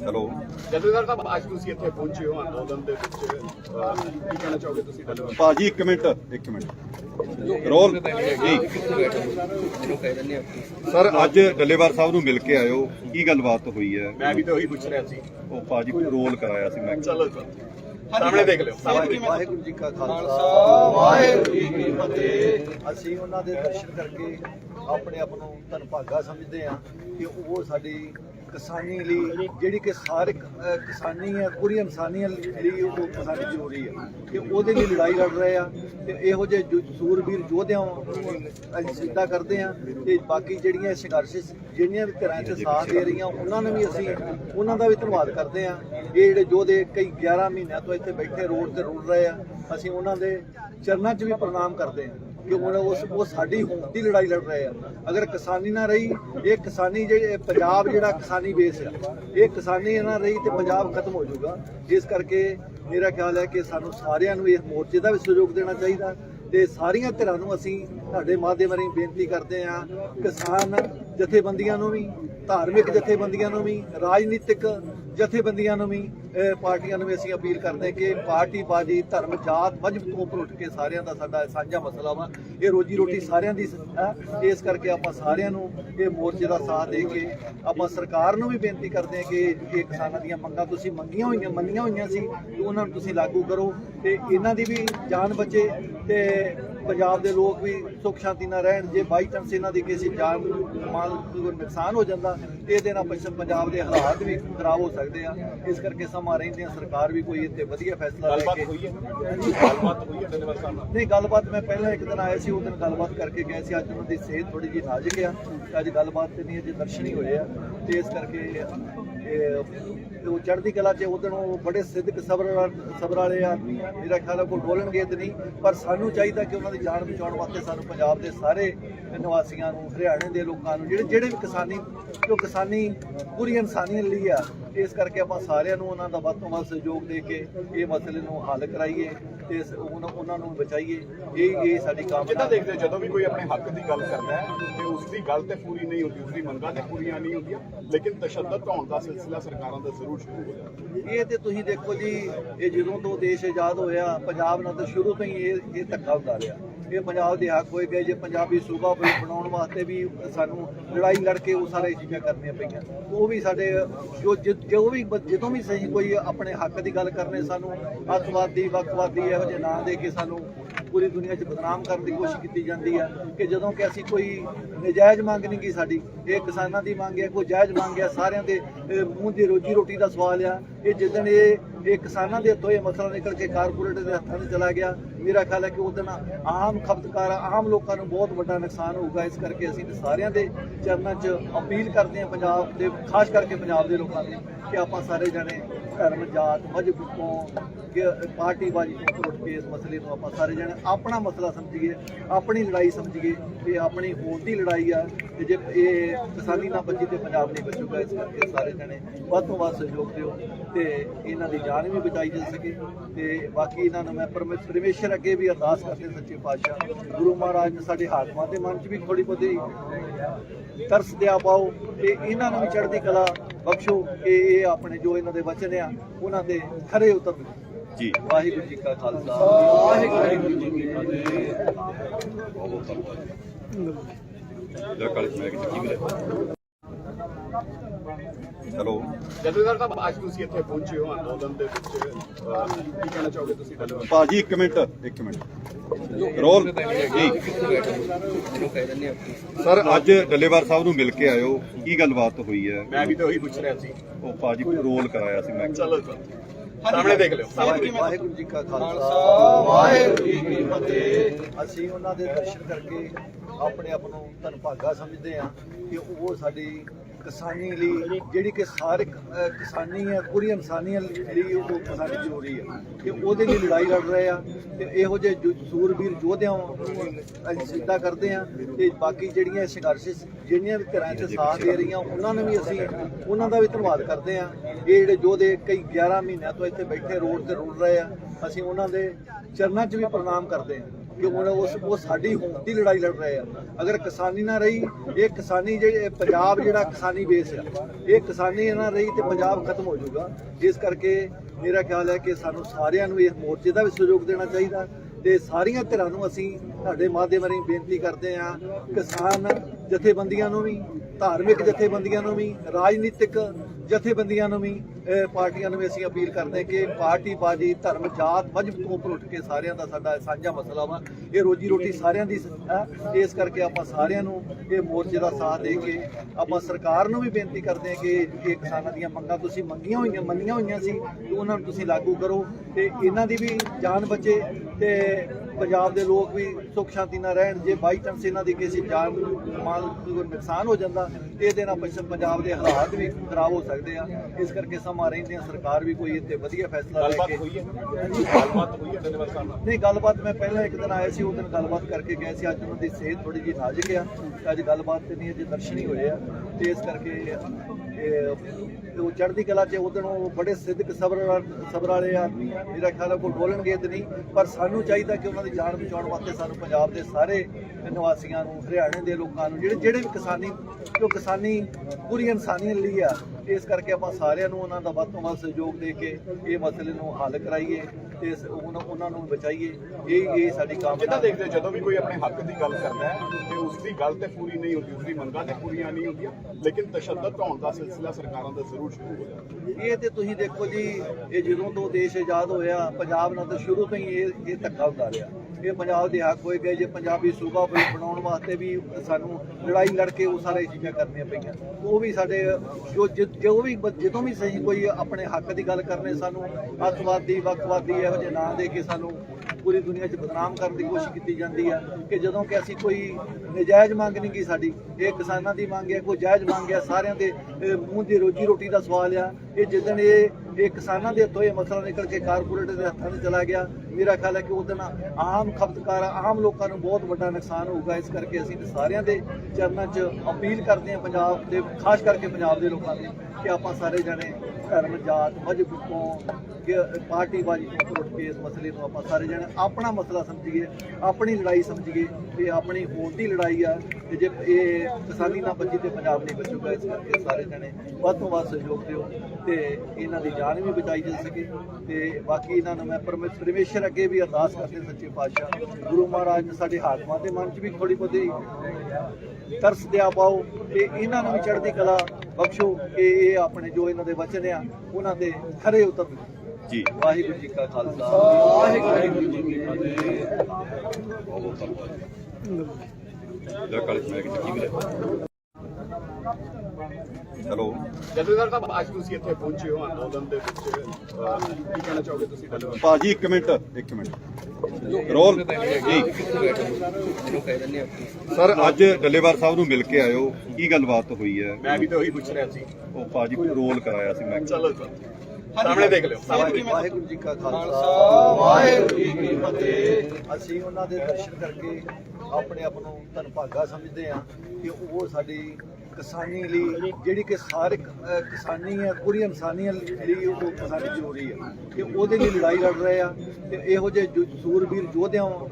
Hello. ਜਥੇਦਾਰ ਸਾਹਿਬ ਅੱਜ ਤੁਸੀਂ ਇੱਥੇ ਪਹੁੰਚੇ ਹੋ ਅੰਦੋਲਨ ਦੇ ਵਿੱਚ ਕੀ ਕਹਿਣਾ ਚਾਹੋਗੇ ਤੁਸੀਂ ਭਾਜੀ ਇੱਕ ਮਿੰਟ ਇੱਕ ਮਿੰਟ। ਰੋਲ। ਜੀ। ਸਰ ਅੱਜ ਡੱਲੇਵਾਰ ਸਾਹਿਬ ਨੂੰ ਮਿਲ ਕੇ ਆਇਓ। ਕੀ ਗੱਲਬਾਤ ਹੋਈ ਹੈ? ਮੈਂ ਵੀ ਤਾਂ ਉਹੀ ਪੁੱਛ ਰਿਹਾ ਸੀ। ਉਹ ਭਾਜੀ ਕੋਈ ਰੋਲ ਕਰਾਇਆ ਸੀ ਮੈਂ। ਚਲੋ ਚਲੋ। ਸਾਹਮਣੇ ਦੇਖ ਲਿਓ ਵਾਹਿਗੁਰੂ ਜੀ ਕਾ ਖਾਲਸਾ ਵਾਹਿਗੁਰੂ ਜੀ ਕੀ ਫਤਿਹ। ਅਸੀਂ ਉਹਨਾਂ ਦੇ ਦਰਸ਼ਨ ਕਰਕੇ ਆਪਣੇ ਆਪ ਨੂੰ ਧੰਨਭਾਗਾ ਸਮਝਦੇ ਹਾਂ ਕਿ ਉਹ ਸਾਡੀ ਕਿਸਾਨੀ ਲਈ ਜਿਹੜੀ ਕਿ ਸਾਰੇ ਅਹ, ਕਿਸਾਨੀ ਹੈ ਪੂਰੀ ਇਨਸਾਨੀਅਤ ਲਈ ਉਹ ਕਿਸਾਨੀ ਜ਼ਰੂਰੀ ਹੈ। ਕਿ ਉਹਦੇ ਲਈ ਲੜਾਈ ਲੜ ਰਹੇ ਆ ਤੇ ਇਹੋ ਜਿਹੇ ਜੋ ਸੂਰਬੀਰ ਯੋਧਿਆਂ ਨੂੰ ਅਸੀਂ ਸਿੱਧਾ ਕਰਦੇ ਹਾਂ ਤੇ ਬਾਕੀ ਜਿਹੜੀਆਂ ਸੰਘਰਸ਼ ਜਿਹੜੀਆਂ ਵੀ ਧਿਰਾਂ 'ਚ ਸਾਥ ਦੇ ਰਹੀਆਂ ਉਹਨਾਂ ਨੂੰ ਵੀ ਅਸੀਂ ਉਹਨਾਂ ਦਾ ਵੀ ਧੰਨਵਾਦ ਕਰਦੇ ਹਾਂ। ਇਹ ਜਿਹੜੇ ਯੋਧੇ ਕਈ 11 ਮਹੀਨਿਆਂ ਤੋਂ ਇੱਥੇ ਬੈਠੇ ਰੋਡ ਤੇ ਰੁਲ ਰਹੇ ਆ ਅਸੀਂ ਉਹਨਾਂ ਦੇ ਚਰਨਾਂ 'ਚ ਵੀ ਪ੍ਰਣਾਮ ਕਰਦੇ ਹਾਂ। ਕਿ ਹੁਣ ਉਸ ਉਹ ਸਾਡੀ ਹੋਂਦ ਦੀ ਲੜਾਈ ਲੜ ਰਹੇ ਆ। ਅਗਰ ਕਿਸਾਨੀ ਨਾ ਰਹੀ, ਇਹ ਕਿਸਾਨੀ ਜਿਹੜੇ ਪੰਜਾਬ ਜਿਹੜਾ ਕਿਸਾਨੀ ਬੇਸ ਆ, ਇਹ ਕਿਸਾਨੀ ਨਾ ਰਹੀ ਤੇ ਪੰਜਾਬ ਖਤਮ ਹੋ ਜਾਊਗਾ। ਇਸ ਕਰਕੇ ਮੇਰਾ ਖਿਆਲ ਹੈ ਕਿ ਸਾਨੂੰ ਸਾਰਿਆਂ ਨੂੰ ਇਸ ਮੋਰਚੇ ਦਾ ਵੀ ਸਹਿਯੋਗ ਦੇਣਾ ਚਾਹੀਦਾ ਤੇ ਸਾਰੀਆਂ ਧਿਰਾਂ ਨੂੰ ਅਸੀਂ ਤੁਹਾਡੇ ਮਾਧਿਅਮ ਰਾਹੀਂ ਬੇਨਤੀ ਕਰਦੇ ਹਾਂ, ਕਿਸਾਨ ਜਥੇਬੰਦੀਆਂ ਨੂੰ ਵੀ, ਧਾਰਮਿਕ ਜਥੇਬੰਦੀਆਂ ਨੂੰ ਵੀ, ਰਾਜਨੀਤਿਕ ਜਥੇਬੰਦੀਆਂ ਨੂੰ ਵੀ ਪਾਰਟੀਆਂ ਨੂੰ ਵੀ ਅਸੀਂ ਅਪੀਲ ਕਰਦੇ ਹਾਂ ਕਿ ਪਾਰਟੀ ਬਾਜੀ, ਧਰਮ ਜਾਤ ਮਜ਼ਹਬ ਤੋਂ ਉੱਪਰ ਉੱਠ ਕੇ ਸਾਰਿਆਂ ਦਾ ਸਾਡਾ ਸਾਂਝਾ ਮਸਲਾ ਵਾ। ਇਹ ਰੋਜੀ ਰੋਟੀ ਸਾਰਿਆਂ ਦੀ ਹੈ, ਇਸ ਕਰਕੇ ਆਪਾਂ ਸਾਰਿਆਂ ਨੂੰ ਇਹ ਮੋਰਚੇ ਦਾ ਸਾਥ ਦੇ ਕੇ ਆਪਾਂ ਸਰਕਾਰ ਨੂੰ ਵੀ ਬੇਨਤੀ ਕਰਦੇ ਹਾਂ ਕਿ ਇਹ ਕਿਸਾਨਾਂ ਦੀਆਂ ਮੰਗਾਂ ਤੁਸੀਂ ਮੰਗੀਆਂ ਹੋਈਆਂ, ਮੰਨੀਆਂ ਹੋਈਆਂ ਸੀ ਉਹਨਾਂ ਨੂੰ ਤੁਸੀਂ ਲਾਗੂ ਕਰੋ ਤੇ ਇਹਨਾਂ ਦੀ ਵੀ ਜਾਨ ਬਚੇ ਤੇ ਪੰਜਾਬ ਦੇ ਲੋਕ ਵੀ ਸੁੱਖ ਸ਼ਾਂਤੀ ਨਾਲ ਰਹਿਣ ਜੇ ਬਾਈ ਚਾਂਸ ਇਹਨਾਂ ਦੀ ਕਿਸੇ ਜਾਨ ਮਾਲ ਕੋਈ ਨੁਕਸਾਨ ਹੋ ਜਾਂਦਾ ਇਹਦੇ ਨਾਲ ਪੱਛਮ ਪੰਜਾਬ ਦੇ ਹਾਲਾਤ ਵੀ ਖਰਾਬ ਹੋ ਸਕਦੇ ਆ। ਇਸ ਕਰਕੇ ਸਮਾਂ ਰਹਿੰਦੇ ਆ ਸਰਕਾਰ ਵੀ ਕੋਈ ਇੱਥੇ ਵਧੀਆ ਫੈਸਲਾ ਲੈ ਕੇ ਗੱਲਬਾਤ ਹੋਈ ਹੈ ਸਾਹਿਬ ਨਹੀਂ ਗੱਲਬਾਤ ਮੈਂ ਪਹਿਲਾਂ ਇੱਕ ਦਿਨ ਆਇਆ ਸੀ ਉਹ ਦਿਨ ਗੱਲਬਾਤ ਕਰਕੇ ਗਏ ਸੀ। ਅੱਜ ਉਹਨਾਂ ਦੀ ਸਿਹਤ ਥੋੜੀ ਜਿਹੀ ਨਾਜ਼ੁਕ ਆ। ਅੱਜ ਗੱਲਬਾਤ ਤੇ ਨਹੀਂ ਅਜੇ ਦਰਸ਼ਨ ਹੀ ਹੋਏ ਆ। ਤੇ ਇਸ ਕਰਕੇ ਇਹ ਉਹ ਚੜ੍ਹਦੀ ਕਲਾ 'ਚ ਉਦੋਂ ਉਹ ਬੜੇ ਸਿੱਧਕ ਸਬਰ ਸਬਰ ਵਾਲੇ ਆਦਮੀ ਆ। ਮੇਰਾ ਖਿਆਲ ਹੈ ਕੋਈ ਡੋਲਣਗੇ ਤੇ ਨਹੀਂ। ਪਰ ਸਾਨੂੰ ਚਾਹੀਦਾ ਕਿ ਉਹਨਾਂ ਦੀ ਜਾਨ ਬਚਾਉਣ ਵਾਸਤੇ ਸਾਨੂੰ ਪੰਜਾਬ ਦੇ ਸਾਰੇ ਨਿਵਾਸੀਆਂ ਨੂੰ, ਹਰਿਆਣੇ ਦੇ ਲੋਕਾਂ ਨੂੰ, ਜਿਹੜੇ ਜਿਹੜੇ ਵੀ ਕਿਸਾਨੀ ਜੋ ਕਿਸਾਨੀ ਪੂਰੀ ਇਨਸਾਨੀਅਤ ਲਈ ਆ ਇਸ ਕਰਕੇ ਆਪਾਂ ਸਾਰਿਆਂ ਨੂੰ ਉਹਨਾਂ ਦਾ ਵੱਧ ਤੋਂ ਵੱਧ ਸਹਿਯੋਗ ਦੇ ਕੇ ਇਹ ਮਸਲੇ ਨੂੰ ਹੱਲ ਕਰਾਈਏ ਤੇ ਉਹਨਾਂ ਨੂੰ ਬਚਾਈਏ। ਇਹ ਇਹ ਸਾਡੀ ਕਾਮਨਾ ਦੇਖਦੇ ਹੋ ਜਦੋਂ ਵੀ ਕੋਈ ਆਪਣੇ ਹੱਕ ਦੀ ਗੱਲ ਕਰਦਾ ਹੈ ਤੇ ਉਸ ਦੀ ਗੱਲ ਤੇ ਪੂਰੀ ਨਹੀਂ ਹੁੰਦੀ ਉਸ ਦੀ ਮੰਗਾਂ ਤੇ ਪੂਰੀਆਂ ਨਹੀਂ ਹੁੰਦੀਆਂ ਲੇਕਿਨ ਤਸ਼ੱਦਦ ਢਾਉਣ ਦਾ ਸਿਲਸਿਲਾ ਸਰਕਾਰਾਂ ਦਾ ਜ਼ਰੂਰ ਸ਼ੁਰੂ ਹੋ ਜਾਂਦਾ। ਇਹ ਤੇ ਤੁਸੀਂ ਦੇਖੋ ਜੀ ਇਹ ਜਦੋਂ ਤੋਂ ਦੇਸ਼ ਆਜ਼ਾਦ ਹੋਇਆ ਪੰਜਾਬ ਨਾਲ ਤਾਂ ਸ਼ੁਰੂ ਤੋਂ ਹੀ ਇਹ ਇਹ ਧੱਕਾ ਹੁੰਦਾ ਰਿਹਾ। ਇਹ ਪੰਜਾਬ ਦੇ ਹੱਕ ਹੋਏ ਗਏ, ਜੇ ਪੰਜਾਬੀ ਸੂਬਾ ਬਣਾਉਣ ਵਾਸਤੇ ਵੀ ਸਾਨੂੰ ਲੜਾਈ ਲੜ ਕੇ ਉਹ ਸਾਰੇ ਚੀਜ਼ਾਂ ਕਰਨੀਆਂ ਪਈਆਂ। ਉਹ ਵੀ ਸਾਡੇ, ਜੋ ਜੋ ਵੀ ਜਦੋਂ ਵੀ ਸਹੀ ਕੋਈ ਆਪਣੇ ਹੱਕ ਦੀ ਗੱਲ ਕਰਨੇ ਸਾਨੂੰ ਅੱਤਵਾਦੀ ਵੱਖਵਾਦੀ ਇਹੋ ਜਿਹੇ ਨਾਂ ਦੇ ਕੇ ਸਾਨੂੰ ਪੂਰੀ ਦੁਨੀਆ 'ਚ ਬਦਨਾਮ ਕਰਨ ਦੀ ਕੋਸ਼ਿਸ਼ ਕੀਤੀ ਜਾਂਦੀ ਆ ਕਿ ਜਦੋਂ ਕਿ ਅਸੀਂ ਕੋਈ ਨਜਾਇਜ਼ ਮੰਗ ਨਹੀਂ ਕੀ ਸਾਡੀ, ਇਹ ਕਿਸਾਨਾਂ ਦੀ ਮੰਗ ਹੈ, ਕੋਈ ਜਾਇਜ਼ ਮੰਗ ਹੈ, ਸਾਰਿਆਂ ਦੇ ਮੂੰਹ ਦੀ ਰੋਜੀ ਰੋਟੀ ਦਾ ਸਵਾਲ ਆ। ਇਹ ਜਿੱਦਣ ਇਹ ਇਹ ਕਿਸਾਨਾਂ ਦੇ ਹੱਥੋਂ ਇਹ ਮਸਲਾ ਨਿਕਲ ਕੇ ਕਾਰਪੋਰੇਟ ਦੇ ਹੱਥਾਂ 'ਚ ਚਲਾ ਗਿਆ, ਮੇਰਾ ਖਿਆਲ ਹੈ ਕਿ ਉਹ ਦਿਨ ਆਮ ਖਪਤਕਾਰ, ਆਮ ਲੋਕਾਂ ਨੂੰ ਬਹੁਤ ਵੱਡਾ ਨੁਕਸਾਨ ਹੋਊਗਾ। ਇਸ ਕਰਕੇ ਅਸੀਂ ਸਾਰਿਆਂ ਦੇ ਚਰਨਾਂ 'ਚ ਅਪੀਲ ਕਰਦੇ ਹਾਂ ਪੰਜਾਬ ਦੇ, ਖਾਸ ਕਰਕੇ ਪੰਜਾਬ ਦੇ ਲੋਕਾਂ ਦੀ, ਕਿ ਆਪਾਂ ਸਾਰੇ ਜਣੇ ਧਰਮ, ਜਾਤ ਮਜ਼ਹਬ ਤੋਂ ਕਿ ਪਾਰਟੀ ਬਾਜੀ ਤੋਂ ਉੱਠ ਕੇ ਇਸ ਮਸਲੇ ਨੂੰ ਆਪਾਂ ਸਾਰੇ ਜਣੇ ਆਪਣਾ ਮਸਲਾ ਸਮਝੀਏ, ਆਪਣੀ ਲੜਾਈ ਸਮਝੀਏ ਤੇ ਆਪਣੀ ਹੋਂਦ ਦੀ ਲੜਾਈ ਆ ਤੇ ਜੇ ਇਹ ਕਿਸਾਨੀ ਨਾ ਬਚੀ ਤੇ ਪੰਜਾਬ ਨਹੀਂ ਬਚੂਗਾ, ਇਸ ਕਰਕੇ ਸਾਰੇ ਜਣੇ ਵੱਧ ਤੋਂ ਵੱਧ ਸਹਿਯੋਗ ਦਿਓ ਤੇ ਇਹਨਾਂ ਦੀ ਜਾਨ ਵੀ ਬਚਾਈ ਜਾ ਸਕੇ ਤੇ ਬਾਕੀ ਇਹਨਾਂ ਨੂੰ ਮੈਂ ਪਰਮੇ- ਪਰਮੇਸ਼ਰ ਅੱਗੇ ਵੀ ਅਰਦਾਸ ਕਰਦੇ ਸੱਚੇ ਪਾਤਸ਼ਾਹ, ਗੁਰੂ ਮਹਾਰਾਜ ਨੇ ਸਾਡੇ ਹਾਕਮਾਂ ਦੇ ਮਨ 'ਚ ਵੀ ਥੋੜੀ ਬਹੁਤੀ ਤਰਸ ਦਿਆ ਪਾਓ ਤੇ ਇਹਨਾਂ ਨੂੰ ਵੀ ਚੜ੍ਹਦੀ ਕਲਾ ਬਖਸ਼ੋ ਕਿ ਇਹ ਆਪਣੇ ਜੋ ਇਹਨਾਂ ਦੇ ਵਚਨ ਆ, ਉਹਨਾਂ ਦੇ ਖਰੇ ਉਤਰਨ ਜੀ। ਵਾਹਿਗੁਰੂ ਜੀ ਕਾ ਖਾਲਸਾ। ਵਾਹਿਗੁਰੂ ਜੀ ਕੀ ਫਤਿਹ। ਬਹੁਤ ਬਹੁਤ ਧੰਨਵਾਦ ਜੈ ਕਾਲੀ ਮੈਂ ਕੀ ਮਿਲਿਆ? ਹੈਲੋ। ਜਥੇਦਾਰ ਸਾਹਿਬ ਅੱਜ ਤੁਸੀਂ ਇੱਥੇ ਪਹੁੰਚੇ ਹੋ ਅੰਦੋਲਨ ਦੇ ਵਿੱਚ। ਕੀ ਕਹਿਣਾ ਚਾਹੋਗੇ ਤੁਸੀਂ ਭਾਜੀ ਇੱਕ ਮਿੰਟ ਇੱਕ ਮਿੰਟ। ਰੋਲ। ਜੀ। ਸਰ ਅੱਜ ਡੱਲੇਵਾਰ ਸਾਹਿਬ ਨੂੰ ਮਿਲ ਕੇ ਆਇਓ। ਕੀ ਗੱਲਬਾਤ ਹੋਈ ਹੈ? ਮੈਂ ਵੀ ਤਾਂ ਉਹੀ ਪੁੱਛ ਰਿਹਾ ਸੀ। ਉਹ ਭਾਜੀ ਰੋਲ ਕਰਾਇਆ ਸੀ ਮੈਂ। ਚਲੋ ਚਲੋ। ਸਾਹਮਣੇ ਦੇਖ ਲਿਓ ਵਾਹਿਗੁਰੂ ਜੀ ਕਾ ਖਾਲਸਾ ਵਾਹਿਗੁਰੂ ਜੀ ਕੀ ਫਤਿਹ। ਅਸੀਂ ਉਹਨਾਂ ਦੇ ਦਰਸ਼ਨ ਕਰਕੇ ਆਪਣੇ ਆਪ ਨੂੰ ਧੰਨਭਾਗਾ ਸਮਝਦੇ ਹਾਂ ਕਿ ਉਹ ਸਾਡੀ ਕਿਸਾਨੀ ਲਈ, ਜਿਹੜੀ ਕਿ ਸਾਰੇ ਕਿਸਾਨੀ ਹੈ, ਪੂਰੀ ਇਨਸਾਨੀਅਤ ਲਈ ਉਹ ਕਿਸਾਨੀ ਜ਼ਰੂਰੀ ਹੈ ਕਿ ਉਹਦੇ ਲਈ ਲੜਾਈ ਲੜ ਰਹੇ ਆ, ਤੇ ਇਹੋ ਜਿਹੇ ਜੋ ਸੂਰਬੀਰ ਯੋਧਿਆਂ ਨੂੰ ਅਸੀਂ ਸਿੱਧਾ ਕਰਦੇ ਹਾਂ, ਤੇ ਬਾਕੀ ਜਿਹੜੀਆਂ ਸੰਘਰਸ਼ ਜਿਹੜੀਆਂ ਵੀ ਧਿਰਾਂ 'ਚ ਸਾਥ ਦੇ ਰਹੀਆਂ, ਉਹਨਾਂ ਨੂੰ ਵੀ ਅਸੀਂ, ਉਹਨਾਂ ਦਾ ਵੀ ਧੰਨਵਾਦ ਕਰਦੇ ਹਾਂ। ਇਹ ਜਿਹੜੇ ਯੋਧੇ ਕਈ 11 ਮਹੀਨਿਆਂ ਤੋਂ ਇੱਥੇ ਬੈਠੇ, ਰੋਡ ਤੇ ਰੁਲ ਰਹੇ ਆ, ਅਸੀਂ ਉਹਨਾਂ ਦੇ ਚਰਨਾਂ 'ਚ ਵੀ ਪ੍ਰਣਾਮ ਕਰਦੇ ਹਾਂ। ਕਿ ਹੁਣ ਉਸ ਉਹ ਸਾਡੀ ਹੋਂਦ ਦੀ ਲੜਾਈ ਲੜ ਰਹੇ ਆ। ਅਗਰ ਕਿਸਾਨੀ ਨਾ ਰਹੀ, ਇਹ ਕਿਸਾਨੀ ਜਿਹੜੇ ਪੰਜਾਬ ਜਿਹੜਾ ਕਿਸਾਨੀ ਬੇਸ ਆ। ਇਹ ਕਿਸਾਨੀ ਨਾ ਰਹੀ ਤੇ ਪੰਜਾਬ ਖਤਮ ਹੋ ਜਾਊਗਾ। ਇਸ ਕਰਕੇ ਮੇਰਾ ਖਿਆਲ ਹੈ ਕਿ ਸਾਨੂੰ ਸਾਰਿਆਂ ਨੂੰ ਇਸ ਮੋਰਚੇ ਦਾ ਵੀ ਸਹਿਯੋਗ ਦੇਣਾ ਚਾਹੀਦਾ। ਤੇ ਸਾਰੀਆਂ ਧਿਰਾਂ ਨੂੰ ਅਸੀਂ ਤੁਹਾਡੇ ਮਾਧਿਅਮ ਰਾਹੀਂ ਬੇਨਤੀ ਕਰਦੇ ਹਾਂ, ਕਿਸਾਨ ਜਥੇਬੰਦੀਆਂ ਨੂੰ ਵੀ ਧਾਰਮਿਕ ਜਥੇਬੰਦੀਆਂ ਨੂੰ ਵੀ, ਰਾਜਨੀਤਿਕ ਜਥੇਬੰਦੀਆਂ ਨੂੰ ਵੀ ਪਾਰਟੀਆਂ ਨੂੰ ਵੀ ਅਸੀਂ ਅਪੀਲ ਕਰਦੇ ਹਾਂ ਕਿ ਪਾਰਟੀ ਬਾਜੀ, ਧਰਮ, ਜਾਤ ਮਜਬ ਤੋਂ ਉੱਪਰ ਉੱਠ ਕੇ ਸਾਰਿਆਂ ਦਾ ਸਾਡਾ ਸਾਂਝਾ ਮਸਲਾ ਵਾ। ਇਹ ਰੋਜੀ ਰੋਟੀ ਸਾਰਿਆਂ ਦੀ ਹੈ, ਇਸ ਕਰਕੇ ਆਪਾਂ ਸਾਰਿਆਂ ਨੂੰ ਇਹ ਮੋਰਚੇ ਦਾ ਸਾਥ ਦੇ ਕੇ ਆਪਾਂ ਸਰਕਾਰ ਨੂੰ ਵੀ ਬੇਨਤੀ ਕਰਦੇ ਹਾਂ ਕਿ ਇਹ ਕਿਸਾਨਾਂ ਦੀਆਂ ਮੰਗਾਂ ਤੁਸੀਂ ਮੰਗੀਆਂ ਹੋਈਆਂ, ਮੰਨੀਆਂ ਹੋਈਆਂ ਸੀ ਉਹਨਾਂ ਨੂੰ ਤੁਸੀਂ ਲਾਗੂ ਕਰੋ ਤੇ ਇਹਨਾਂ ਦੀ ਵੀ ਜਾਨ ਬਚੇ ਤੇ ਪੰਜਾਬ ਦੇ ਲੋਕ ਵੀ ਸੁੱਖ ਸ਼ਾਂਤੀ ਨਾਲ ਰਹਿਣ ਜੇ ਬਾਈ ਚਾਂਸ ਇਹਨਾਂ ਦੀ ਕਿਸੇ ਜਾਨ ਮਾਲ ਕੋਈ ਨੁਕਸਾਨ ਹੋ ਜਾਂਦਾ ਤੇ ਇਹਦੇ ਨਾਲ ਪੱਛਮ ਪੰਜਾਬ ਦੇ ਹਾਲਾਤ ਵੀ ਖਰਾਬ ਹੋ ਸਕਦੇ ਆ। ਇਸ ਕਰਕੇ ਸਮਾਂ ਰਹਿੰਦਿਆਂ ਸਰਕਾਰ ਵੀ ਕੋਈ ਇੱਥੇ ਵਧੀਆ ਫੈਸਲਾ ਲੈ ਕੇ ਗੱਲਬਾਤ ਹੋਈ ਹੈ ਸਾਹਿਬ ਨਹੀਂ ਗੱਲਬਾਤ ਮੈਂ ਪਹਿਲਾਂ ਇੱਕ ਦਿਨ ਆਇਆ ਸੀ ਉਹ ਦਿਨ ਗੱਲਬਾਤ ਕਰਕੇ ਗਏ ਸੀ ਅੱਜ ਉਹਨਾਂ ਦੀ ਸਿਹਤ ਥੋੜੀ ਜਿਹੀ ਨਾਜ਼ੁਕ ਆ। ਅੱਜ ਗੱਲਬਾਤ ਤੇ ਨਹੀਂ ਅਜੇ ਦਰਸ਼ਨ ਹੀ ਹੋਏ ਆ। ਤੇ ਇਸ ਕਰਕੇ ਇਹ ਉਹ ਚੜ੍ਹਦੀ ਕਲਾ 'ਚ ਉਹ ਉਹ ਬੜੇ ਸਿੱਧਕ ਸਬਰ ਸਬਰ ਵਾਲੇ ਆਦਮੀ ਆ। ਮੇਰਾ ਖਿਆਲ ਹੈ ਕੋਈ ਬੋਲਣਗੇ ਤੇ ਨਹੀਂ, ਪਰ ਸਾਨੂੰ ਚਾਹੀਦਾ ਕਿ ਉਹਨਾਂ ਦੀ ਜਾਨ ਬਚਾਉਣ ਵਾਸਤੇ ਸਾਨੂੰ ਪੰਜਾਬ ਦੇ ਸਾਰੇ ਨਿਵਾਸੀਆਂ ਨੂੰ, ਹਰਿਆਣੇ ਦੇ ਲੋਕਾਂ ਨੂੰ, ਜਿਹੜੇ ਜਿਹੜੇ ਵੀ ਕਿਸਾਨੀ, ਜੋ ਕਿਸਾਨੀ, ਪੂਰੀ ਇਨਸਾਨੀਅਤ ਲਈ ਆ ਇਸ ਕਰਕੇ ਆਪਾਂ ਸਾਰਿਆਂ ਨੂੰ ਉਹਨਾਂ ਦਾ ਵੱਧ ਤੋਂ ਵੱਧ ਸਹਿਯੋਗ ਦੇ ਕੇ ਇਹ ਮਸਲੇ ਨੂੰ ਹੱਲ ਕਰਾਈਏ ਤੇ ਉਹਨਾਂ ਨੂੰ ਬਚਾਈਏ। ਇਹ ਇਹ ਸਾਡੀ ਕਾਮਨਾ ਜਿੱਦਾਂ ਦੇਖਦੇ ਜਦੋਂ ਵੀ ਕੋਈ ਆਪਣੇ ਹੱਕ ਦੀ ਗੱਲ ਕਰਦਾ ਹੈ ਤੇ ਉਸ ਦੀ ਗੱਲ ਤੇ ਪੂਰੀ ਨਹੀਂ ਹੁੰਦੀ ਉਸ ਦੀ ਮੰਗਾਂ ਤੇ ਪੂਰੀਆਂ ਨਹੀਂ ਹੁੰਦੀਆਂ ਲੇਕਿਨ ਤਸ਼ੱਦਦ ਢਾਉਣ ਦਾ ਸਿਲਸਿਲਾ ਸਰਕਾਰਾਂ ਦਾ ਜ਼ਰੂਰ ਸ਼ੁਰੂ ਹੋ ਜਾਂਦਾ। ਇਹ ਤੇ ਤੁਸੀਂ ਦੇਖੋ ਜੀ ਇਹ ਜਦੋਂ ਤੋਂ ਦੇਸ਼ ਆਜ਼ਾਦ ਹੋਇਆ ਪੰਜਾਬ ਨਾਲ ਤਾਂ ਸ਼ੁਰੂ ਤੋਂ ਹੀ ਇਹ ਇਹ ਧੱਕਾ ਹੁੰਦਾ ਰਿਹਾ। ਇਹ ਪੰਜਾਬ ਦੇ ਹੱਕ ਹੋਏਗਾ ਜੇ ਪੰਜਾਬੀ ਸੂਬਾ ਬਣਾਉਣ ਵਾਸਤੇ ਵੀ ਸਾਨੂੰ ਲੜਾਈ ਲੜ ਕੇ ਉਹ ਸਾਰੇ ਚੀਜ਼ਾਂ ਕਰਨੀਆਂ ਪਈਆਂ। ਉਹ ਵੀ ਸਾਡੇ, ਜੋ ਜਿ- ਜੋ ਵੀ ਜਦੋਂ ਵੀ ਸਹੀ ਕੋਈ ਆਪਣੇ ਹੱਕ ਦੀ ਗੱਲ ਕਰਨੇ ਸਾਨੂੰ ਅੱਤਵਾਦੀ ਵਕਵਾਦੀ ਇਹੋ ਜਿਹੇ ਨਾਂ ਦੇ ਕੇ ਸਾਨੂੰ ਪੂਰੀ ਦੁਨੀਆ 'ਚ ਬਦਨਾਮ ਕਰਨ ਦੀ ਕੋਸ਼ਿਸ਼ ਕੀਤੀ ਜਾਂਦੀ ਆ ਕਿ ਜਦੋਂ ਕਿ ਅਸੀਂ ਕੋਈ ਨਜਾਇਜ਼ ਮੰਗ ਨਹੀਂ ਕੀ ਸਾਡੀ, ਇਹ ਕਿਸਾਨਾਂ ਦੀ ਮੰਗ ਹੈ, ਕੋਈ ਜਾਇਜ਼ ਮੰਗ ਹੈ, ਸਾਰਿਆਂ ਦੇ ਮੂੰਹ ਦੀ ਰੋਜੀ ਰੋਟੀ ਦਾ ਸਵਾਲ ਆ। ਇਹ ਜਿੱਦਣ ਇਹ ਇਹ ਕਿਸਾਨਾਂ ਦੇ ਹੱਥੋਂ ਇਹ ਮਸਲਾ ਨਿਕਲ ਕੇ ਕਾਰਪੋਰੇਟ ਦੇ ਹੱਥਾਂ 'ਚ ਚਲਾ ਗਿਆ, ਮੇਰਾ ਖਿਆਲ ਹੈ ਕਿ ਉਹਦੇ ਨਾਲ ਆਮ ਖਪਤਕਾਰ, ਆਮ ਲੋਕਾਂ ਨੂੰ ਬਹੁਤ ਵੱਡਾ ਨੁਕਸਾਨ ਹੋਊਗਾ। ਇਸ ਕਰਕੇ ਅਸੀਂ ਸਾਰਿਆਂ ਦੇ ਚਰਨਾਂ 'ਚ ਅਪੀਲ ਕਰਦੇ ਹਾਂ ਪੰਜਾਬ ਦੇ ਖਾਸ ਕਰਕੇ ਪੰਜਾਬ ਦੇ ਲੋਕਾਂ ਦੀ ਕਿ ਆਪਾਂ ਸਾਰੇ ਜਣੇ ਧਰਮ, ਜਾਤ ਮਜ਼ਹਬ ਪਾਰਟੀ ਬਾਜੀ ਤੋਂ ਉੱਠ ਕੇ ਇਸ ਮਸਲੇ ਨੂੰ ਆਪਾਂ ਸਾਰੇ ਜਣੇ ਆਪਣਾ ਮਸਲਾ ਸਮਝੀਏ, ਆਪਣੀ ਲੜਾਈ ਸਮਝੀਏ ਤੇ ਆਪਣੀ ਹੋਂਦ ਦੀ ਲੜਾਈ ਆ ਤੇ ਜੇ ਇਹ ਕਿਸਾਨੀ ਨਾ ਬਚੀ ਤੇ ਪੰਜਾਬ ਨਹੀਂ ਬਚੂਗਾ, ਇਸ ਕਰਕੇ ਸਾਰੇ ਜਣੇ ਵੱਧ ਤੋਂ ਵੱਧ ਸਹਿਯੋਗ ਦਿਓ ਤੇ ਇਹਨਾਂ ਦੀ ਜਾਨ ਵੀ ਬਚਾਈ ਜਾ ਸਕੇ ਤੇ ਬਾਕੀ ਇਹਨਾਂ ਨੂੰ ਮੈਂ ਪਰਮੇ- ਪਰਮੇਸ਼ਰ ਅੱਗੇ ਵੀ ਅਰਦਾਸ ਕਰਦੇ ਸੱਚੇ ਪਾਤਸ਼ਾਹ, ਗੁਰੂ ਮਹਾਰਾਜ ਨੇ ਸਾਡੇ ਹਾਕਮਾਂ ਦੇ ਮਨ 'ਚ ਵੀ ਥੋੜੀ ਬਹੁਤੀ ਤਰਸ ਦਿਆ ਪਾਓ ਤੇ ਇਹਨਾਂ ਨੂੰ ਵੀ ਚੜ੍ਹਦੀ ਕਲਾ ਬਖਸ਼ੋ ਕਿ ਇਹ ਆਪਣੇ ਜੋ ਇਹਨਾਂ ਦੇ ਵਚਨ ਆ, ਉਹਨਾਂ ਦੇ ਖਰੇ ਉਤਰਨ ਜੀ। ਵਾਹਿਗੁਰੂ ਜੀ ਕਾ ਖਾਲਸਾ। ਵਾਹਿਗੁਰੂ ਜੀ ਕੀ ਫਤਿਹ ਬਹੁਤ ਬਹੁਤ ਧੰਨਵਾਦ ਮੈਂ ਕਿ ਹੈਲੋ। ਜਥੇਦਾਰ ਸਾਹਿਬ ਅੱਜ ਤੁਸੀਂ ਇੱਥੇ ਪਹੁੰਚੇ ਹੋ ਅੰਦੋਲਨ ਦੇ ਵਿੱਚ। ਕੀ ਕਹਿਣਾ ਚਾਹੋਗੇ ਤੁਸੀਂ ਭਾਜੀ 1 ਮਿੰਟ 1 ਮਿੰਟ। ਰੋਲ ਜੀ। ਸਰ ਅੱਜ ਡੱਲੇਵਾਰ ਸਾਹਿਬ ਨੂੰ ਮਿਲ ਕੇ ਆਇਓ। ਕੀ ਗੱਲਬਾਤ ਹੋਈ ਹੈ? ਮੈਂ ਵੀ ਤਾਂ ਉਹੀ ਪੁੱਛ ਰਿਹਾ ਸੀ। ਉਹ ਭਾਜੀ ਰੋਲ ਕਰਾਇਆ ਸੀ ਮੈਂ। ਚਲੋ ਚਲੋ। ਸਾਹਮਣੇ ਦੇਖ ਲਿਓ। ਸਾਹਮਣੇ ਵਾਹਿਗੁਰੂ ਜੀ ਕਾ ਖਾਲਸਾ ਵਾਹਿਗੁਰੂ ਜੀ ਕੀ ਫਤਿਹ। ਅਸੀਂ ਉਹਨਾਂ ਦੇ ਦਰਸ਼ਨ ਕਰਕੇ ਆਪਣੇ ਆਪ ਨੂੰ ਧੰਨਭਾਗਾ ਸਮਝਦੇ ਹਾਂ ਕਿ ਉਹ ਸਾਡੀ ਕਿਸਾਨੀ ਲਈ ਜਿਹੜੀ ਕਿ ਸਾਰੇ ਕਿਸਾਨੀ ਹੈ, ਪੂਰੀ ਇਨਸਾਨੀਅਤ ਲਈ ਉਹ ਕਿਸਾਨੀ ਜ਼ਰੂਰੀ ਹੈ। ਕਿ ਉਹਦੇ ਲਈ ਲੜਾਈ ਲੜ ਰਹੇ ਆ ਤੇ ਇਹੋ ਜਿਹੇ ਜੋ ਸੂਰਬੀਰ ਯੋਧਿਆਂ ਨੂੰ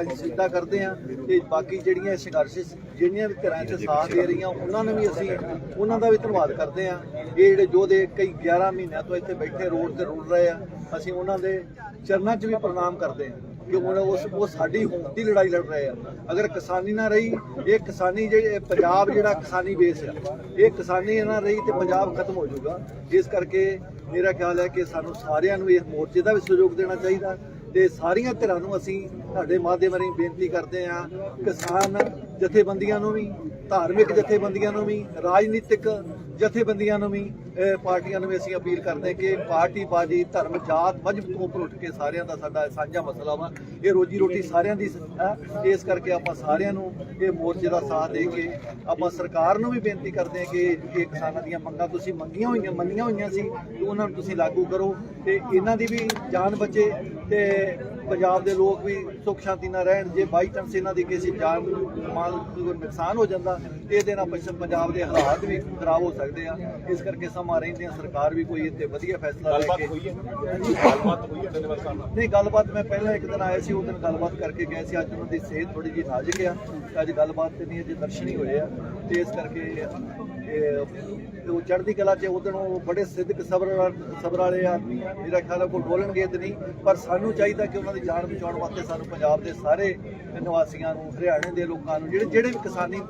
ਅਸੀਂ ਸਿੱਧਾ ਕਰਦੇ ਆ ਤੇ ਬਾਕੀ ਜਿਹੜੀਆਂ ਸੰਘਰਸ਼ ਜਿਹੜੀਆਂ ਵੀ ਧਿਰਾਂ 'ਚ ਸਾਥ ਦੇ ਰਹੀਆਂ, ਉਹਨਾਂ ਨੂੰ ਵੀ ਅਸੀਂ, ਉਹਨਾਂ ਦਾ ਵੀ ਧੰਨਵਾਦ ਕਰਦੇ ਆ ਇਹ ਜਿਹੜੇ ਯੋਧੇ ਕਈ 11 ਮਹੀਨਿਆਂ ਤੋਂ ਇੱਥੇ ਬੈਠੇ, ਰੋਡ ਤੇ ਰੁਲ ਰਹੇ ਆ, ਅਸੀਂ ਉਹਨਾਂ ਦੇ ਚਰਨਾਂ 'ਚ ਵੀ ਪ੍ਰਣਾਮ ਕਰਦੇ ਆ ਕਿ ਹੁਣ ਉਸ ਉਹ ਸਾਡੀ ਹੋਂਦ ਦੀ ਲੜਾਈ ਲੜ ਰਹੇ ਆ। ਅਗਰ ਕਿਸਾਨੀ ਨਾ ਰਹੀ, ਇਹ ਕਿਸਾਨੀ ਜਿਹੜੇ ਪੰਜਾਬ ਜਿਹੜਾ ਕਿਸਾਨੀ ਬੇਸ ਆ, ਇਹ ਕਿਸਾਨੀ ਨਾ ਰਹੀ ਤੇ ਪੰਜਾਬ ਖਤਮ ਹੋ ਜਾਊਗਾ। ਇਸ ਕਰਕੇ ਮੇਰਾ ਖਿਆਲ ਹੈ ਕਿ ਸਾਨੂੰ ਸਾਰਿਆਂ ਨੂੰ ਇਸ ਮੋਰਚੇ ਦਾ ਵੀ ਸਹਿਯੋਗ ਦੇਣਾ ਚਾਹੀਦਾ ਤੇ ਸਾਰੀਆਂ ਧਿਰਾਂ ਨੂੰ ਅਸੀਂ ਤੁਹਾਡੇ ਮਾਧਿਅਮ ਰਾਹੀਂ ਬੇਨਤੀ ਕਰਦੇ ਹਾਂ, ਕਿਸਾਨ ਜਥੇਬੰਦੀਆਂ ਨੂੰ ਵੀ, ਧਾਰਮਿਕ ਜਥੇਬੰਦੀਆਂ ਨੂੰ ਵੀ, ਰਾਜਨੀਤਿਕ ਜਥੇਬੰਦੀਆਂ ਨੂੰ ਵੀ ਪਾਰਟੀਆਂ ਨੂੰ ਵੀ ਅਸੀਂ ਅਪੀਲ ਕਰਦੇ ਹਾਂ ਕਿ ਪਾਰਟੀ ਬਾਜੀ, ਧਰਮ ਜਾਤ ਮਜਬ ਤੋਂ ਉੱਪਰ ਉੱਠ ਕੇ ਸਾਰਿਆਂ ਦਾ ਸਾਡਾ ਸਾਂਝਾ ਮਸਲਾ ਵਾ। ਇਹ ਰੋਜੀ ਰੋਟੀ ਸਾਰਿਆਂ ਦੀ ਹੈ, ਇਸ ਕਰਕੇ ਆਪਾਂ ਸਾਰਿਆਂ ਨੂੰ ਇਹ ਮੋਰਚੇ ਦਾ ਸਾਥ ਦੇ ਕੇ ਆਪਾਂ ਸਰਕਾਰ ਨੂੰ ਵੀ ਬੇਨਤੀ ਕਰਦੇ ਹਾਂ ਕਿ ਇਹ ਕਿਸਾਨਾਂ ਦੀਆਂ ਮੰਗਾਂ ਤੁਸੀਂ ਮੰਗੀਆਂ ਹੋਈਆਂ, ਮੰਨੀਆਂ ਹੋਈਆਂ ਸੀ ਉਹਨਾਂ ਨੂੰ ਤੁਸੀਂ ਲਾਗੂ ਕਰੋ ਤੇ ਇਹਨਾਂ ਦੀ ਵੀ ਜਾਨ ਬਚੇ ਤੇ ਪੰਜਾਬ ਦੇ ਲੋਕ ਵੀ ਸੁੱਖ ਸ਼ਾਂਤੀ ਨਾਲ ਰਹਿਣ ਜੇ ਬਾਈ ਚਾਂਸ ਇਹਨਾਂ ਦੀ ਕਿਸੇ ਜਾਨ ਮਾਲ ਨੂੰ ਨੁਕਸਾਨ ਹੋ ਜਾਂਦਾ ਇਹਦੇ ਨਾਲ ਪੱਛਮ ਪੰਜਾਬ ਦੇ ਹਾਲਾਤ ਵੀ ਖਰਾਬ ਹੋ ਸਕਦੇ ਆ। ਇਸ ਕਰਕੇ ਸਮਾਂ ਰਹਿੰਦਿਆਂ ਸਰਕਾਰ ਵੀ ਕੋਈ ਇੱਥੇ ਵਧੀਆ ਫੈਸਲਾ ਲੈ ਕੇ ਗੱਲਬਾਤ ਹੋਈ ਹੈ। ਸਾਹਿਬ ਨਹੀਂ ਗੱਲਬਾਤ ਮੈਂ ਪਹਿਲਾਂ ਇੱਕ ਦਿਨ ਆਇਆ ਸੀ ਉਹ ਦਿਨ ਗੱਲਬਾਤ ਕਰਕੇ ਗਏ ਸੀ। ਅੱਜ ਉਹਨਾਂ ਦੀ ਸਿਹਤ ਥੋੜੀ ਜਿਹੀ ਨਾਜ਼ੁਕ ਆ। ਤੇ ਅੱਜ ਗੱਲਬਾਤ ਤੇ ਨਹੀਂ ਅਜੇ ਦਰਸ਼ਨ ਹੀ ਹੋਏ ਆ। ਤੇ ਇਸ ਕਰਕੇ ਇਹ ਉਹ ਚੜ੍ਹਦੀ ਕਲਾ 'ਚ ਉਹ ਦਿਨ ਉਹ ਬੜੇ ਸਿੱਧਕ ਸਬਰ ਸਬਰ ਵਾਲੇ ਆਦਮੀ ਆ। ਮੇਰਾ ਖਿਆਲ ਹੈ ਕੋਈ ਬੋਲਣਗੇ ਤੇ ਨਹੀਂ, ਪਰ ਸਾਨੂੰ ਚਾਹੀਦਾ ਕਿ ਉਹਨਾਂ ਦੀ ਜਾਨ ਬਚਾਉਣ ਵਾਸਤੇ ਸਾਨੂੰ ਪੰਜਾਬ ਦੇ ਸਾਰੇ ਨਿਵਾਸੀਆਂ ਨੂੰ, ਹਰਿਆਣੇ ਦੇ ਲੋਕਾਂ ਨੂੰ, ਜਿਹੜੇ ਜਿਹੜੇ ਵੀ ਕਿਸਾਨੀ,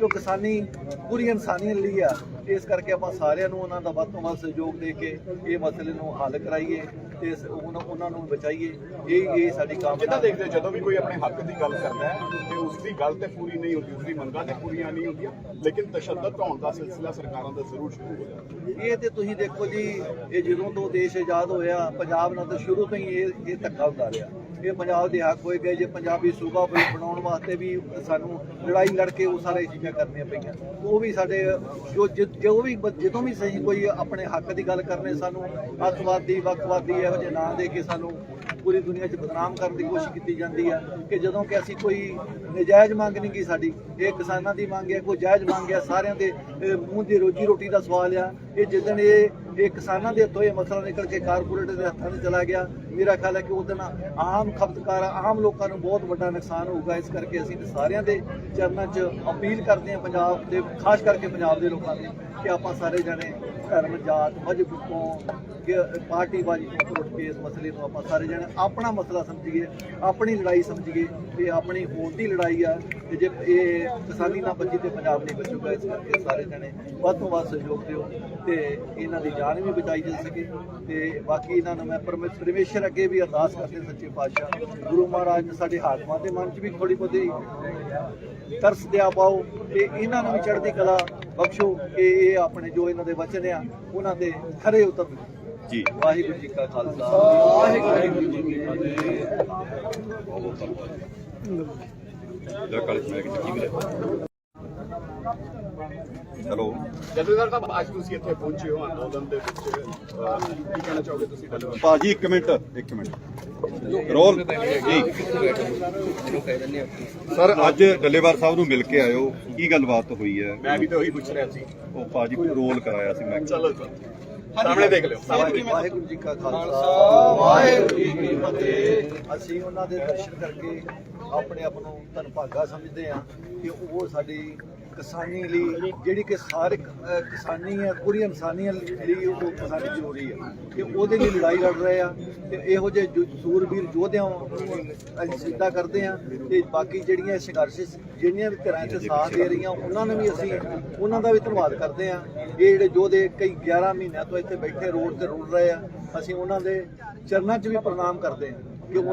ਜੋ ਕਿਸਾਨੀ, ਪੂਰੀ ਇਨਸਾਨੀਅਤ ਲਈ ਆ ਇਸ ਕਰਕੇ ਆਪਾਂ ਸਾਰਿਆਂ ਨੂੰ ਉਹਨਾਂ ਦਾ ਵੱਧ ਤੋਂ ਵੱਧ ਸਹਿਯੋਗ ਦੇ ਕੇ ਇਹ ਮਸਲੇ ਨੂੰ ਹੱਲ ਕਰਾਈਏ ਤੇ ਇਸ- ਉਹਨਾਂ ਉਹਨਾਂ ਨੂੰ ਬਚਾਈਏ। ਇਹ ਇਹ ਸਾਡੀ ਕਾਮਨਾ ਕਿੱਦਾਂ ਦੇਖਦੇ ਹੋ ਜਦੋਂ ਵੀ ਕੋਈ ਆਪਣੇ ਹੱਕ ਦੀ ਗੱਲ ਕਰਦਾ ਹੈ ਤੇ ਉਸ ਦੀ ਗੱਲ ਤੇ ਪੂਰੀ ਨਹੀਂ ਹੁੰਦੀ ਉਸ ਦੀ ਮੰਗਾਂ ਤੇ ਪੂਰੀਆਂ ਨਹੀਂ ਹੁੰਦੀਆਂ ਲੇਕਿਨ ਤਸ਼ੱਦਦ ਢਾਉਣ ਦਾ ਸਿਲਸਿਲਾ ਸਰਕਾਰਾਂ ਦਾ ਜ਼ਰੂਰ ਸ਼ੁਰੂ ਹੋ ਜਾਂਦਾ। ਇਹ ਤੇ ਤੁਸੀਂ ਦੇਖੋ ਜੀ ਇਹ ਜਦੋਂ ਤੋਂ ਦੇਸ਼ ਆਜ਼ਾਦ ਹੋਇਆ ਪੰਜਾਬ ਨਾਲ ਤਾਂ ਸ਼ੁਰੂ ਤੋਂ ਹੀ ਇਹ ਇਹ ਧੱਕਾ ਹੁੰਦਾ ਰਿਹਾ। ਇਹ ਪੰਜਾਬ ਦੇ ਹੱਕ ਹੋਏ ਗਏ ਜੇ ਪੰਜਾਬੀ ਸੂਬਾ ਬਣਾਉਣ ਵਾਸਤੇ ਵੀ ਸਾਨੂੰ ਲੜਾਈ ਲੜ ਕੇ ਉਹ ਸਾਰੇ ਚੀਜ਼ਾਂ ਕਰਨੀਆਂ ਪਈਆਂ। ਉਹ ਵੀ ਸਾਡੇ, ਜੋ ਜੋ ਵੀ ਜਦੋਂ ਵੀ ਸਹੀ ਕੋਈ ਆਪਣੇ ਹੱਕ ਦੀ ਗੱਲ ਕਰਨੇ ਸਾਨੂੰ ਅੱਤਵਾਦੀ ਵੱਖਵਾਦੀ ਇਹੋ ਜਿਹੇ ਨਾਂ ਦੇ ਕੇ ਸਾਨੂੰ ਪੂਰੀ ਦੁਨੀਆ 'ਚ ਬਦਨਾਮ ਕਰਨ ਦੀ ਕੋਸ਼ਿਸ਼ ਕੀਤੀ ਜਾਂਦੀ ਆ ਕਿ ਜਦੋਂ ਕਿ ਅਸੀਂ ਕੋਈ ਨਜਾਇਜ਼ ਮੰਗ ਨਹੀਂ ਕੀ ਸਾਡੀ, ਇਹ ਕਿਸਾਨਾਂ ਦੀ ਮੰਗ ਹੈ, ਕੋਈ ਜਾਇਜ਼ ਮੰਗ ਹੈ, ਸਾਰਿਆਂ ਦੇ ਮੂੰਹ ਦੀ ਰੋਜੀ ਰੋਟੀ ਦਾ ਸਵਾਲ ਆ। ਇਹ ਜਿੱਦਣ ਇਹ ਇਹ ਕਿਸਾਨਾਂ ਦੇ ਹੱਥੋਂ ਇਹ ਮਸਲਾ ਨਿਕਲ ਕੇ ਕਾਰਪੋਰੇਟ ਦੇ ਹੱਥਾਂ 'ਚ ਚਲਾ ਗਿਆ, ਮੇਰਾ ਖਿਆਲ ਹੈ ਕਿ ਉਹਦੇ ਨਾਲ ਆਮ ਖਪਤਕਾਰ, ਆਮ ਲੋਕਾਂ ਨੂੰ ਬਹੁਤ ਵੱਡਾ ਨੁਕਸਾਨ ਹੋਊਗਾ। ਇਸ ਕਰਕੇ ਅਸੀਂ ਸਾਰਿਆਂ ਦੇ ਚਰਨਾਂ 'ਚ ਅਪੀਲ ਕਰਦੇ ਹਾਂ ਪੰਜਾਬ ਦੇ ਖਾਸ ਕਰਕੇ ਪੰਜਾਬ ਦੇ ਲੋਕਾਂ ਦੀ ਕਿ ਆਪਾਂ ਸਾਰੇ ਜਣੇ ਧਰਮ, ਜਾਤ ਮਜ਼ਹਬ ਤੋਂ ਪਾਰਟੀਬਾਜ਼ੀ ਤੋਂ ਉੱਠ ਕੇ ਇਸ ਮਸਲੇ ਨੂੰ ਆਪਾਂ ਸਾਰੇ ਜਣੇ ਆਪਣਾ ਮਸਲਾ ਸਮਝੀਏ, ਆਪਣੀ ਲੜਾਈ ਸਮਝੀਏ ਤੇ ਆਪਣੀ ਹੋਂਦ ਦੀ ਲੜਾਈ ਆ ਤੇ ਜੇ ਇਹ ਕਿਸਾਨੀ ਨਾ ਬਚੀ ਤੇ ਪੰਜਾਬ ਨਹੀਂ ਬਚੂਗਾ, ਇਸ ਕਰਕੇ ਸਾਰੇ ਜਣੇ ਵੱਧ ਤੋਂ ਵੱਧ ਸਹਿਯੋਗ ਦਿਓ ਤੇ ਇਹਨਾਂ ਦੀ ਜਾਨ ਵੀ ਬਚਾਈ ਜਾ ਸਕੇ ਤੇ ਬਾਕੀ ਇਹਨਾਂ ਨੂੰ ਮੈਂ ਪਰਮੇ- ਪਰਮੇਸ਼ਰ ਅੱਗੇ ਵੀ ਅਰਦਾਸ ਕਰਦੇ ਸੱਚੇ ਪਾਤਸ਼ਾਹ, ਗੁਰੂ ਮਹਾਰਾਜ ਨੇ ਸਾਡੇ ਹਾਕਮਾਂ ਦੇ ਮਨ 'ਚ ਵੀ ਥੋੜੀ ਬਹੁਤੀ ਤਰਸ ਦਿਆ ਪਾਓ ਤੇ ਇਹਨਾਂ ਨੂੰ ਵੀ ਚੜ੍ਹਦੀ ਕਲਾ ਬਖਸ਼ੋ ਕਿ ਇਹ ਆਪਣੇ ਜੋ ਇਹਨਾਂ ਦੇ ਵਚਨ ਆ ਉਹਨਾਂ ਦੇ ਖਰੇ ਉਤਰਨ ਜੀ। ਵਾਹਿਗੁਰੂ ਜੀ ਕਾ ਖਾਲਸਾ। ਵਾਹਿਗੁਰੂ ਜੀ ਕੀ ਫਤਿਹ ਬਹੁਤ ਬਹੁਤ ਧੰਨਵਾਦ ਜੈ। ਕਾਲਜ ਮੈਂ ਕਿ ਜੀ ਵੀਰੇ ਚਲੋ ਜਥੇਦਾਰ ਸਾਹਿਬ ਅੱਜ ਤੁਸੀਂ ਇੱਥੇ ਪਹੁੰਚੇ ਹੋ ਅੰਦੋਲਨ ਦੇ ਵਿੱਚ ਅਹ, ਕੀ ਕਹਿਣਾ ਚਾਹੋਗੇ ਤੁਸੀਂ ਡੱਲੇਵਾਲ ਭਾਜੀ 1 ਮਿੰਟ 1 ਮਿੰਟ। ਰੋਲ। ਜੀ। ਸਰ ਅੱਜ ਡੱਲੇਵਾਰ ਸਾਹਿਬ ਨੂੰ ਮਿਲ ਕੇ ਆਇਓ। ਕੀ ਗੱਲਬਾਤ ਹੋਈ ਹੈ? ਮੈਂ ਵੀ ਤਾਂ ਉਹੀ ਪੁੱਛ ਰਿਹਾ ਸੀ। ਉਹ ਭਾਜੀ ਰੋਲ ਕਰਾਇਆ ਸੀ ਮੈਂ। ਚਲੋ ਚਲੋ। ਸਾਹਮਣੇ ਦੇਖ ਲਿਓ। ਸਾਹਮਣੇ ਵਾਹਿਗੁਰੂ ਜੀ ਕਾ ਖਾਲਸਾ। ਵਾਹਿਗੁਰੂ ਜੀ ਕੀ ਫਤਿਹ। ਅਸੀਂ ਉਹਨਾਂ ਦੇ ਦਰਸ਼ਨ ਕਰਕੇ ਆਪਣੇ ਆਪ ਨੂੰ ਧੰਨਭਾਗਾ ਸਮਝਦੇ ਹਾਂ ਕਿ ਉਹ ਸਾਡੀ ਕਿਸਾਨੀ ਲਈ, ਜਿਹੜੀ ਕਿ ਸਾਰੇ ਕਿਸਾਨੀ ਹੈ, ਪੂਰੀ ਇਨਸਾਨੀਅਤ ਲਈ ਉਹ ਕਿਸਾਨੀ ਜ਼ਰੂਰੀ ਹੈ। ਕਿ ਉਹਦੇ ਲਈ ਲੜਾਈ ਲੜ ਰਹੇ ਆ, ਤੇ ਇਹੋ ਜਿਹੇ ਜੋ ਸੂਰਬੀਰ ਯੋਧਿਆਂ ਨੂੰ ਅਸੀਂ ਸਿੱਧਾ ਕਰਦੇ ਆ ਤੇ ਬਾਕੀ ਜਿਹੜੀਆਂ ਸੰਘਰਸ਼, ਜਿਹੜੀਆਂ ਵੀ ਘਰਾਂ 'ਚ ਸਾਥ ਦੇ ਰਹੀਆਂ, ਉਹਨਾਂ ਨੂੰ ਵੀ ਅਸੀਂ, ਉਹਨਾਂ ਦਾ ਵੀ ਧੰਨਵਾਦ ਕਰਦੇ ਆ ਇਹ ਜਿਹੜੇ ਯੋਧੇ ਕਈ 11 ਮਹੀਨਿਆਂ ਤੋਂ ਇੱਥੇ ਬੈਠੇ, ਰੋਡ ਤੇ ਰੁਲ ਰਹੇ ਆ, ਅਸੀਂ ਉਹਨਾਂ ਦੇ ਚਰਨਾਂ 'ਚ ਵੀ ਪ੍ਰਣਾਮ ਕਰਦੇ ਆ